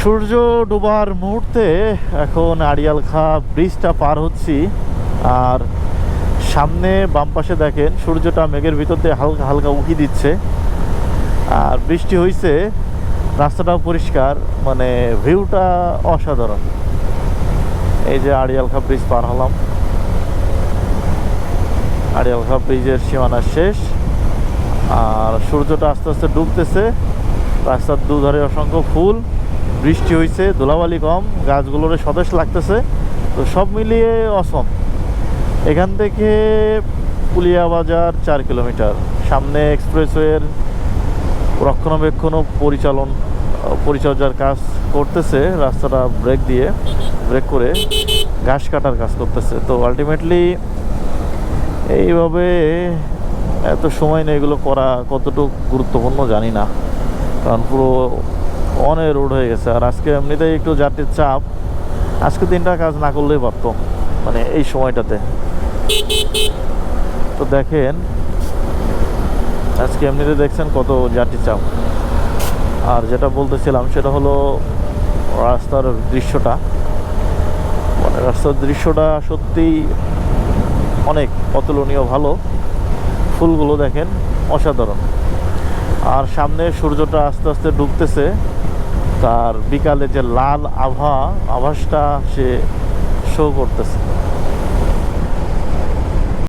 সূর্য ডোবার মুহূর্তে এখন আড়িয়াল খা ব্রিজটা পার হচ্ছি। আর সামনে বাম পাশে দেখেন, সূর্যটা মেঘের ভিতর দিয়ে হালকা হালকা উকি দিচ্ছে। আর বৃষ্টি হয়েছে রাস্তাটাও পরিষ্কার মানে ভিউটা অসাধারণ। এই যে আড়িয়াল খা ব্রিজ পার হলাম। আড়িয়াল খা ব্রিজের সীমানা শেষ। আর সূর্যটা আস্তে আস্তে ডুবতেছে। রাস্তার দুধারে অসংখ্য ফুল। বৃষ্টি হয়েছে ধুলাবালি কম, গাছগুলোর সতেজ লাগতেছে, তো সব মিলিয়ে অসম। এখান থেকে পুলিয়া বাজার চার কিলোমিটার, সামনে এক্সপ্রেসওয়ের রক্ষণাবেক্ষণ পরিচালন পরিচর্যার কাজ করতেছে, রাস্তাটা ব্রেক দিয়ে, ব্রেক করে ঘাস কাটার কাজ করতেছে। তো আলটিমেটলি এইভাবে এত সময় নেই এগুলো করা কতটুকু গুরুত্বপূর্ণ জানি না, কারণ পুরো অনে রোড হয়ে গেছে। আর আজকে এমনিতেই একটু যাত্রীর চাপ। আজকে দিনটা কাজ না করলেই পারতো মানে এই সময়টাতে। তো দেখেন, আজকে এমনিতে দেখছেন কত যাত্রী চাপ। আর যেটা বলতেছিলাম, সেটা হলো রাস্তার দৃশ্যটা। মানে রাস্তার দৃশ্যটা সত্যিই অনেক অতুলনীয়, ভালো। ফুলগুলো দেখেন অসাধারণ। আর সামনে সূর্যটা আস্তে আস্তে ডুবতেছে। তার বিকালে যে লাল আভা আভাসটা সে শো করতেছে।